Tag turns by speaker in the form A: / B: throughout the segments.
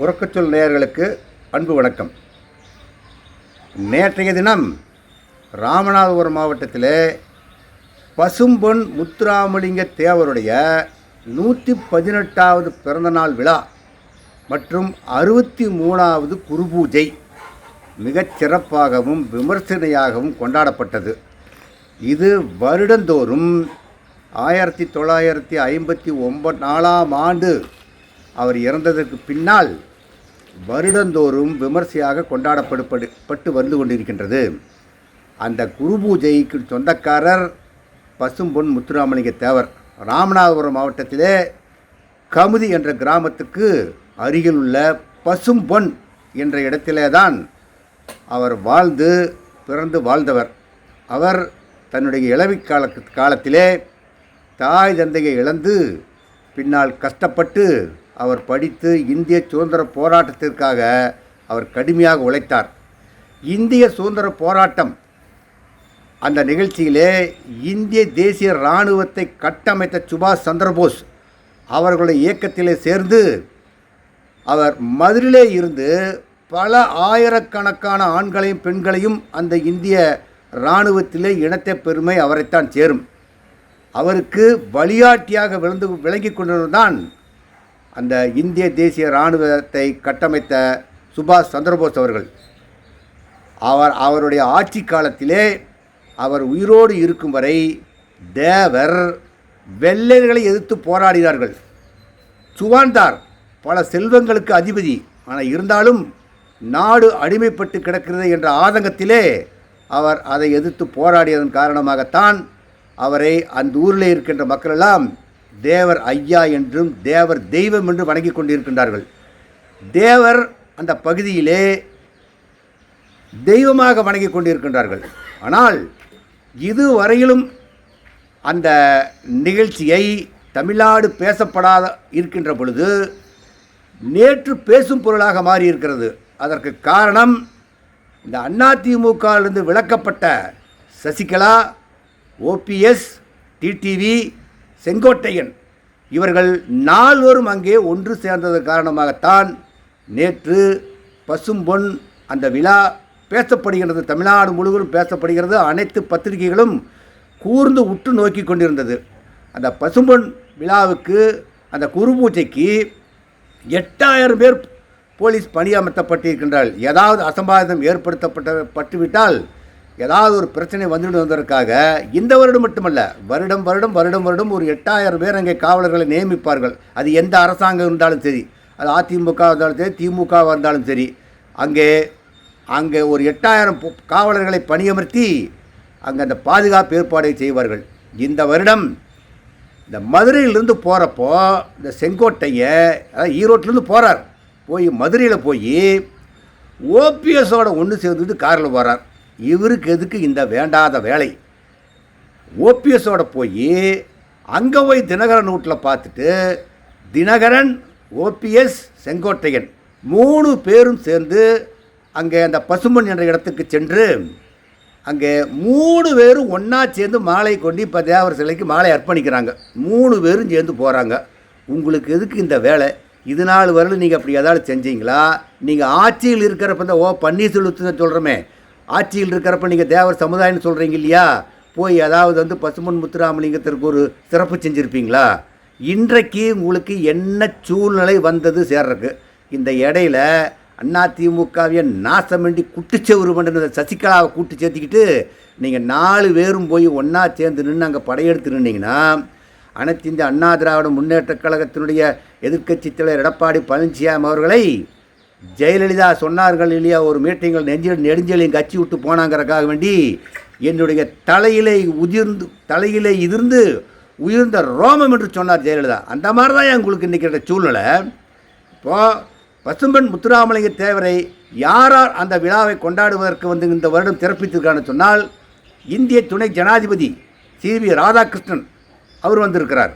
A: உறக்கச்சொல் நேயர்களுக்கு அன்பு வணக்கம். நேற்றைய தினம் ராமநாதபுரம் மாவட்டத்திலே பசும்பொன் முத்துராமலிங்க தேவருடைய நூற்றி பதினெட்டாவது பிறந்தநாள் விழா மற்றும் அறுபத்தி மூணாவது குருபூஜை மிகச் சிறப்பாகவும் விமர்சனையாகவும் கொண்டாடப்பட்டது. இது வருடந்தோறும் ஆயிரத்தி தொள்ளாயிரத்தி ஐம்பத்தி ஒன்பது நாலாம் ஆண்டு அவர் இறந்ததற்கு பின்னால் வருடந்தோறும் விமர்சையாக கொண்டாடப்படு பட்டு வந்து கொண்டிருக்கின்றது. அந்த குரு பூஜைக்கு சொந்தக்காரர் பசும்பொன் முத்துராமலிங்க தேவர் ராமநாதபுரம் மாவட்டத்திலே கமுதி என்ற கிராமத்துக்கு அருகில் உள்ள பசும்பொன் என்ற இடத்திலே தான் அவர் வாழ்ந்து பிறந்து வாழ்ந்தவர். அவர் தன்னுடைய இளவி கால காலத்திலே தாய் தந்தையை இழந்து பின்னால் கஷ்டப்பட்டு அவர் படித்து இந்திய சுதந்திர போராட்டத்திற்காக அவர் கடுமையாக உழைத்தார். இந்திய சுதந்திர போராட்டம் அந்த நிகழ்ச்சியிலே இந்திய தேசிய இராணுவத்தை கட்டமைத்த சுபாஷ் சந்திரபோஸ் அவர்களுடைய இயக்கத்திலே சேர்ந்து அவர் மதுரிலே இருந்து பல ஆயிரக்கணக்கான ஆண்களையும் பெண்களையும் அந்த இந்திய இராணுவத்திலே இனத்த பெருமை அவரைத்தான் சேரும். அவருக்கு வழிகாட்டியாக விழுந்து விளங்கி கொண்டிருந்தான் அந்த இந்திய தேசிய இராணுவத்தை கட்டமைத்த சுபாஷ் சந்திரபோஸ் அவர்கள். அவர் அவருடைய ஆட்சி காலத்திலே அவர் உயிரோடு இருக்கும் வரை தேவர் வெள்ளையர்களை எதிர்த்து போராடினார்கள். சுவான்தார் பல செல்வங்களுக்கு அதிபதி. ஆனால் இருந்தாலும் நாடு அடிமைப்பட்டு கிடக்கிறது என்ற ஆதங்கத்திலே அவர் அதை எதிர்த்து போராடியதன் காரணமாகத்தான் அவரை அந்த ஊரில் இருக்கின்ற மக்களெல்லாம் தேவர் ஐயா என்றும் தேவர் தெய்வம் என்று வணங்கி கொண்டிருக்கின்றார்கள். தேவர் அந்த பகுதியிலே தெய்வமாக வணங்கி கொண்டிருக்கின்றார்கள். ஆனால் இதுவரையிலும் அந்த நிகழ்ச்சியை தமிழ்நாடு பேசப்படாத இருக்கின்ற பொழுது நேற்று பேசும் பொருளாக மாறி இருக்கிறது அதற்கு காரணம் இந்த அதிமுகவிலிருந்து விலக்கப்பட்ட சசிகலா ஓபிஎஸ் டிடிவி செங்கோட்டையன். இவர்கள் நால்வரும் அங்கே ஒன்று சேர்ந்தது காரணமாகத்தான் நேற்று பசும்பொன் அந்த விழா பேசப்படுகிறது தமிழ்நாடு முழுவதும் பேசப்படுகிறது. அனைத்து பத்திரிகைகளும் கூர்ந்து உற்று நோக்கி கொண்டிருந்தது. அந்த பசும்பொன் விழாவுக்கு அந்த குரு பூஜைக்கு எட்டாயிரம் பேர் போலீஸ் பணியமர்த்தப்பட்டிருக்கின்றார்கள். ஏதாவது அசம்பாவிதம் ஏற்படுத்தப்பட்ட பட்டுவிட்டால் ஏதாவது ஒரு பிரச்சனை வந்துவிடுவதற்காக இந்த வருடம் மட்டுமல்ல வருடம் வருடம் வருடம் வருடம் ஒரு எட்டாயிரம் பேர் அங்கே காவலர்களை நியமிப்பார்கள். அது எந்த அரசாங்கம் இருந்தாலும் சரி அது அதிமுக இருந்தாலும் சரி திமுகவாக இருந்தாலும் சரி அங்கே அங்கே ஒரு எட்டாயிரம் காவலர்களை பணியமர்த்தி அங்கே அந்த பாதுகாப்பு ஏற்பாடை செய்வார்கள். இந்த வருடம் இந்த மதுரையிலிருந்து போகிறப்போ இந்த செங்கோட்டையை அதாவது ஈரோட்டிலேருந்து போகிறார் போய் மதுரையில் போய் ஓபிஎஸோட ஒன்று சேர்ந்துட்டு காரில் போகிறார் இவருக்கு எதுக்கு இந்த வேண்டாத வேலை? ஓபிஎஸோட போய் அங்கே போய் தினகரன் வீட்டில் பார்த்துட்டு தினகரன் ஓபிஎஸ் செங்கோட்டையன் மூணு பேரும் சேர்ந்து அங்கே அந்த பசுமன் என்ற இடத்துக்கு சென்று அங்கே மூணு பேரும் ஒன்றா சேர்ந்து மாலை கொண்டு இப்போ தேவர் சிலைக்கு மாலை அர்ப்பணிக்கிறாங்க. மூணு பேரும் சேர்ந்து போகிறாங்க உங்களுக்கு எதுக்கு இந்த வேலை? இது நாள் வரலும் நீங்கள் அப்படி ஏதாவது செஞ்சீங்களா? நீங்கள் ஆட்சியில் இருக்கிறப்ப இந்த ஓ பன்னீர்செல்வத்துன்னு சொல்கிறோமே ஆட்சியில் இருக்கிறப்ப நீங்கள் தேவர் சமுதாயம்னு சொல்கிறீங்க இல்லையா? போய் அதாவது வந்து பசுமன் முத்துராமலிங்கத்திற்கு ஒரு சிறப்பு செஞ்சுருப்பீங்களா? இன்றைக்கு உங்களுக்கு என்ன சூழ்நிலை வந்தது சேர்றதுக்கு? இந்த இடையில அண்ணா அதிமுகவிய நாசமின்றி குட்டுச்செவரு பண்ணுற சசிகலாவை கூட்டு சேர்த்துக்கிட்டு நீங்கள் நாலு பேரும் போய் ஒன்றா சேர்ந்து நின்று அங்கே படையெடுத்து நின்னீங்கன்னா அனைத்து இந்த அண்ணா திராவிட முன்னேற்றக் கழகத்தினுடைய எதிர்க்கட்சி தலைவர் எடப்பாடி பழனிசாமி அவர்களை ஜெயலலிதா சொன்னார்கள் இல்லையா ஒரு மீட்டிங்கில் நெஞ்சில் நெடுஞ்சலையும் கட்சி விட்டு போனாங்கிறக்காக வேண்டி என்னுடைய தலையிலே உதிர்ந்து தலையிலே இதிர்ந்து உயர்ந்த ரோமம் என்று சொன்னார் ஜெயலலிதா. அந்த மாதிரி தான் உங்களுக்கு இன்றைக்கி இருக்கிற சூழ்நிலை. இப்போது பசும்பன் முத்துராமலிங்க தேவரை யாரார் அந்த விழாவை கொண்டாடுவதற்கு வந்து இந்த வருடம் சிறப்பித்திருக்கான்னு சொன்னால் இந்திய துணை ஜனாதிபதி சி வி ராதாகிருஷ்ணன் அவர் வந்திருக்கிறார்.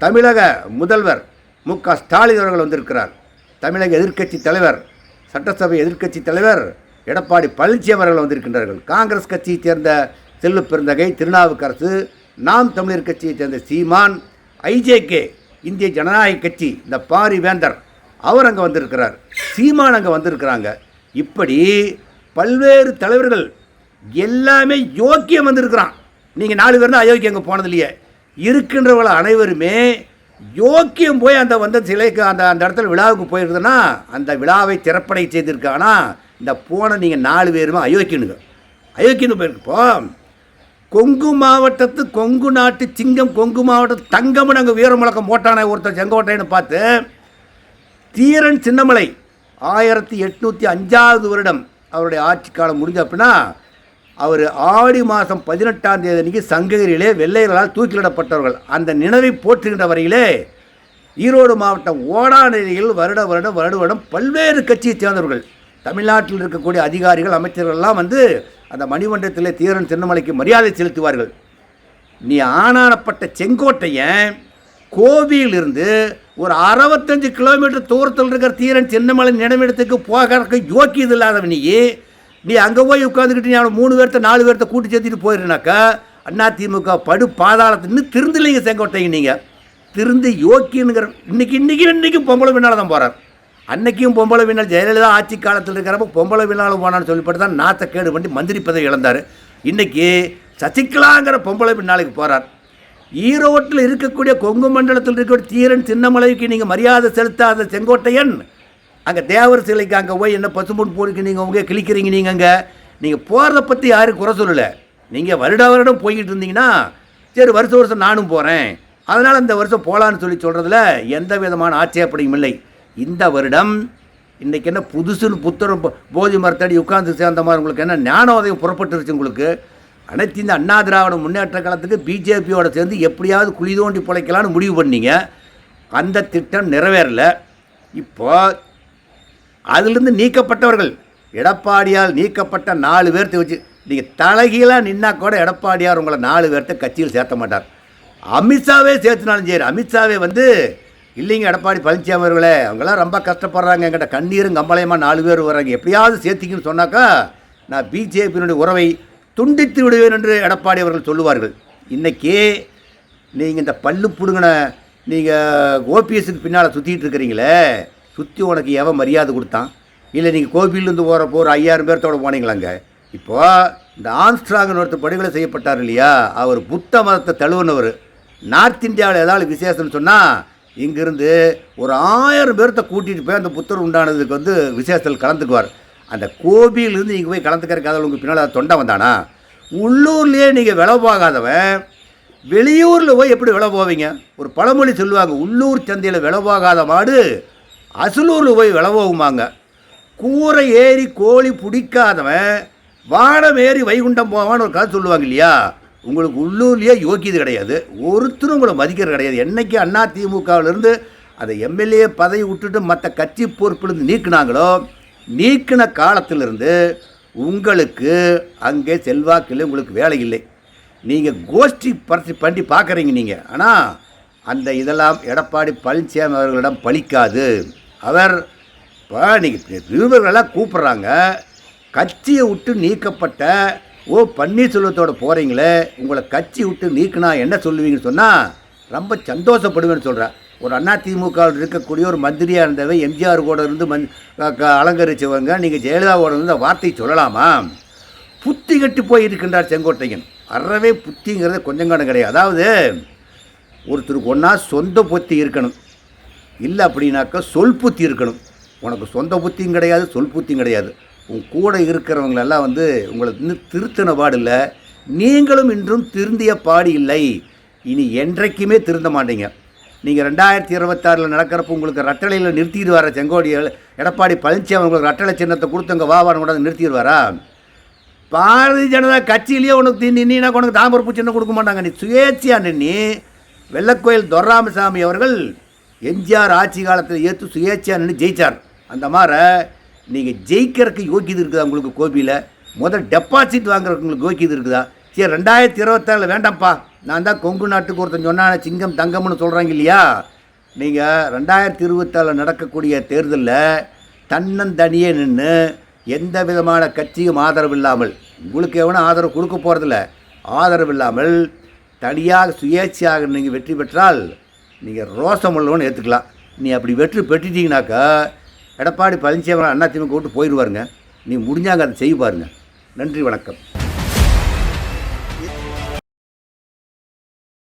A: தமிழக முதல்வர் மு க ஸ்டாலின் அவர்கள் வந்திருக்கிறார். தமிழக எதிர்க்கட்சி தலைவர் சட்டசபை எதிர்க்கட்சி தலைவர் எடப்பாடி பழனிசாமி அவர்கள் வந்திருக்கின்றார்கள். காங்கிரஸ் கட்சியைச் சேர்ந்த செல்லு பெருந்தகை திருநாவுக்கரசு நாம் தமிழர் கட்சியைச் சேர்ந்த சீமான் ஐஜேகே இந்திய ஜனநாயக கட்சி இந்த பாரி வேந்தர் அவர் அங்கே வந்திருக்கிறார். சீமான் அங்கே வந்திருக்கிறாங்க. இப்படி பல்வேறு தலைவர்கள் எல்லாமே யோக்கியம் வந்திருக்கிறான். நீங்கள் நாலு பேர் தான் அயோக்கியம் அங்கே போனதில்லையே இருக்கின்றவர்கள் அனைவருமே யோக்கியம் போய் அந்த வந்த சிலைக்கு அந்த அந்த இடத்துல விழாவுக்கு போயிருந்ததுன்னா அந்த விழாவை திறப்படை செய்திருக்கானா இந்த போன நீங்கள் நாலு பேருமே அயோக்கியனுங்க. அயோக்கியனு போயிருக்கப்போ கொங்கு மாவட்டத்து கொங்கு நாட்டு சிங்கம் கொங்கு மாவட்டத்து தங்கம்னு அங்கே வீர முழக்கம் போட்டானே ஒருத்தர் செங்கோட்டைன்னு பார்த்து. தீரன் சின்னமலை ஆயிரத்தி எட்நூற்றி அஞ்சாவது வருடம் அவருடைய ஆட்சி காலம் முடிஞ்ச அப்படின்னா அவர் ஆடி மாதம் பதினெட்டாம் தேதி அன்னைக்கு சங்ககிரியிலே வெள்ளையர்களால் தூக்கிலிடப்பட்டவர்கள். அந்த நினைவை போற்றுகின்ற வரையிலே ஈரோடு மாவட்டம் ஓடாநிலையில் வருட வருடம் வருட வருடம் பல்வேறு கட்சியைச் சேர்ந்தவர்கள் தமிழ்நாட்டில் இருக்கக்கூடிய அதிகாரிகள் அமைச்சர்கள்லாம் வந்து அந்த மணிமண்டலத்திலே தீரன் சின்னமலைக்கு மரியாதை செலுத்துவார்கள். நீ ஆனானப்பட்ட செங்கோட்டையன் கோவிலிருந்து ஒரு அறுபத்தஞ்சு கிலோமீட்டர் தூரத்தில் இருக்கிற தீரன் சின்னமலை நினைவிடத்துக்கு போகிறதுக்கு யோக்கியது இல்லாதவன் நீ அங்கே போய் உட்காந்துக்கிட்டு நீ அவனை மூணு பேர்த்த நாலு பேர்த்த கூட்டி சேர்த்துட்டு போயிருனாக்கா அண்ணா திமுக படு பாதாளத்துன்னு திருந்தலைங்க செங்கோட்டைங்க நீங்கள் திருந்து யோக்கியனுங்கிற இன்னைக்கு இன்றைக்கும் இன்றைக்கும் பொம்பளை பின்னால் தான் போகிறார் அன்னைக்கும் பொம்பளை பின்னால் ஜெயலலிதா ஆட்சி காலத்தில் இருக்கிறப்ப பொம்பளை பின்னாலும் போனான்னு சொல்லிப்பட்டு தான் நாத்தக்கேடு பண்ணி மந்திரி பதவி இழந்தார். இன்றைக்கி சசிகலாங்கிற பொம்பளை பின்னாளுக்கு போகிறார் ஈரோட்டில் இருக்கக்கூடிய கொங்கு மண்டலத்தில் இருக்கக்கூடிய தீரன் சின்னமலைக்கு நீங்கள் மரியாதை செலுத்தாத செங்கோட்டையன் அங்கே தேவர் சிலைக்கு அங்கே போய் என்ன பசும்பொன் போருக்கு நீங்கள் அவங்க கிழிக்கிறீங்க நீங்கள் அங்கே நீங்கள் போகிறத பற்றி யாரும் குறை சொல்லலை. நீங்கள் வருட வருடம் போய்கிட்டு இருந்தீங்கன்னா சரி வருஷம் வருஷம் நானும் போகிறேன் அதனால் இந்த வருஷம் போகலான்னு சொல்லி சொல்கிறதுல எந்த விதமான ஆட்சேபடியும் இல்லை. இந்த வருடம் இன்றைக்கி என்ன புதுசுன்னு புத்தரும் போதி மரத்தடி உட்கார்ந்து சேர்ந்த மாதிரி உங்களுக்கு என்ன ஞானோதயம் புறப்பட்டுருச்சு உங்களுக்கு? அனைத்து இந்த அண்ணா திராவிட முன்னேற்ற காலத்துக்கு பிஜேபியோட சேர்ந்து எப்படியாவது குழி தோண்டி பிழைக்கலான்னு முடிவு பண்ணீங்க. அந்த திட்டம் நிறைவேறல. இப்போ அதிலிருந்து நீக்கப்பட்டவர்கள். எடப்பாடியால் நீக்கப்பட்ட நாலு பேர்த்த வச்சு நீங்கள் தலைகீழாக நின்னா கூட எடப்பாடியார் உங்களை நாலு பேர்த்த கட்சியில் சேர்த்த மாட்டார். அமித்ஷாவே சேர்த்துனாலும் சரி. அமித்ஷாவே வந்து இல்லைங்க எடப்பாடி பழனிசாமி அவர்களே அவங்களாம் ரொம்ப கஷ்டப்படுறாங்க. எங்கிட்ட கண்ணீரும் கம்பளையமாக நாலு பேர் வர்றாங்க. எப்படியாவது சேர்த்திங்கன்னு சொன்னாக்கா நான் பிஜேபியினுடைய உறவை துண்டித்து விடுவேன் என்று எடப்பாடி அவர்கள் சொல்லுவார்கள். இன்றைக்கே நீங்கள் இந்த பல்லு பிடுங்கின நீங்கள் ஓபிஎஸ்க்கு பின்னால் சுற்றிட்டு இருக்கிறீங்களே சுற்றி உனக்கு எவன் மரியாதை கொடுத்தான்? இல்லை நீங்கள் கோபிலேருந்து போகிறப்போ ஒரு ஐயாயிரம் பேர்த்தோட போனீங்களாங்க? இப்போது இந்த ஆம்ஸ்ட்ராங்கன் ஒருத்தர் படுகொலை செய்யப்பட்டார் இல்லையா? அவர் புத்த மதத்தை தழுவினவர். நார்த் இந்தியாவில் ஏதாவது விசேஷம்னு சொன்னால் இங்கிருந்து ஒரு ஆயிரம் பேர்த்த கூட்டிகிட்டு போய் அந்த புத்தர் உண்டானதுக்கு வந்து விசேஷத்தில் கலந்துக்குவார். அந்த கோபியிலேருந்து இங்கே போய் கலந்துக்கிறதுக்காக அதில் உங்கள் பின்னால் தொண்டை வந்தானா? உள்ளூர்லேயே நீங்கள் விலை போகாதவன். வெளியூரில் போய் எப்படி விலை போவீங்க? ஒரு பழமொழி சொல்லுவாங்க உள்ளூர் சந்தையில் விலை போகாத மாடு அசலூரில் போய் விலை போகுமாங்க கூரை ஏறி கோழி பிடிக்காதவன் வானம் ஏறி வைகுண்டம் போவான்னு ஒரு கதை சொல்லுவாங்க இல்லையா? உங்களுக்கு உள்ளூர்லேயே யோக்கியது கிடையாது. ஒருத்தரும் உங்களை மதிக்கிறது கிடையாது. என்னைக்கு அண்ணா திமுகவிலிருந்து அதை எம்எல்ஏ பதவி விட்டுட்டு மற்ற கட்சி பொறுப்பிலிருந்து நீக்கினாங்களோ நீக்கின காலத்திலிருந்து உங்களுக்கு அங்கே செல்வாக்கில் உங்களுக்கு வேலை இல்லை. நீங்கள் கோஷ்டி பறிச்சு பண்ணி பார்க்குறீங்க நீங்கள் ஆனால் அந்த இதெல்லாம் எடப்பாடி பழனிசாமி அவர்களிடம் பலிக்காது அவர் இப்போ நீங்கள் நிருபர்களெல்லாம் கூப்பிட்றாங்க. கட்சியை விட்டு நீக்கப்பட்ட ஓ பன்னீர்செல்வத்தோட போகிறீங்களே உங்களை கட்சி விட்டு நீக்கினா என்ன சொல்லுவீங்கன்னு சொன்னால் ரொம்ப சந்தோஷப்படுவேன்னு சொல்கிறேன் ஒரு அண்ணா திமுகவில் இருக்கக்கூடிய ஒரு மந்திரியாக இருந்தவை எம்ஜிஆர் கூட இருந்து மந் அலங்கரித்தவங்க அலங்கரிச்சவங்க நீங்கள் ஜெயலலிதாவோட இருந்து வார்த்தையை சொல்லலாமா? புத்தி கட்டி போய் இருக்கின்றார் செங்கோட்டையன். அறவே புத்திங்கிறது கொஞ்சம் கடன் கிடையாது. அதாவது ஒருத்தருக்கு ஒன்றா சொந்த புத்தி இருக்கணும். இல்லை அப்படின்னாக்கா சொல் புத்தி இருக்கணும். உனக்கு சொந்த புத்தியும் கிடையாது சொல் புத்தியும் கிடையாது. உன் கூட இருக்கிறவங்களெல்லாம் வந்து உங்களை இன்னும் திருத்தின பாடு இல்லை நீங்களும் இன்றும் திருந்திய பாடு இல்லை. இனி என்றைக்குமே திருந்த மாட்டீங்க. நீங்கள் ரெண்டாயிரத்தி இருபத்தாறில் நடக்கிறப்ப உங்களுக்கு ரட்டளையில் நிறுத்திட்டு வர செங்கோடி? எடப்பாடி பழனிசாமி உங்களுக்கு ரட்டளை சின்னத்தை கொடுத்தவங்க வாவான்னு கூட நிறுத்திடுவாரா? பாரதிய ஜனதா கட்சியிலேயே உனக்கு நின்னா உனக்கு தாமரப்பு சின்னம் கொடுக்க மாட்டாங்க. நீ சுயேட்சையா நின்று வெள்ளக்கோயில் துர்ராமசாமி அவர்கள் எம்ஜிஆர் ஆட்சி காலத்தில் ஏற்று சுயேட்சையா நின்று ஜெயிச்சார். அந்த மாதிரி நீங்கள் ஜெயிக்கிறதுக்கு யோக்கியது இருக்குதா உங்களுக்கு கோபியில்? முதல் டெபாசிட் வாங்குறவங்களுக்கு உங்களுக்கு யோக்கியது இருக்குதா? சரி ரெண்டாயிரத்தி இருபத்தாறில் வேண்டாம்ப்பா. நான் தான் கொங்கு நாட்டுக்கு ஒருத்தன் சொன்னான சிங்கம் தங்கம்னு சொல்கிறாங்க இல்லையா? நீங்கள் ரெண்டாயிரத்தி இருபத்தாறில் நடக்கக்கூடிய தேர்தலில் தன்னந்தனியே நின்று எந்த விதமான கட்சியும் ஆதரவு இல்லாமல் உங்களுக்கு எவனும் ஆதரவு கொடுக்க போகிறதில்ல ஆதரவு இல்லாமல் தனியாக சுயேட்சையாக நீங்கள் வெற்றி பெற்றால் நீங்கள் ரோசம் உள்ளவன்னு ஏற்றுக்கலாம் நீ அப்படி வெற்றி பெற்றுட்டீங்கனாக்கா எடப்பாடி பழனிசாமி அண்ணா திமுக விட்டு போயிடுவாருங்க. நீ முடிஞ்சாங்க அதை செய்ய பாருங்க. நன்றி வணக்கம்.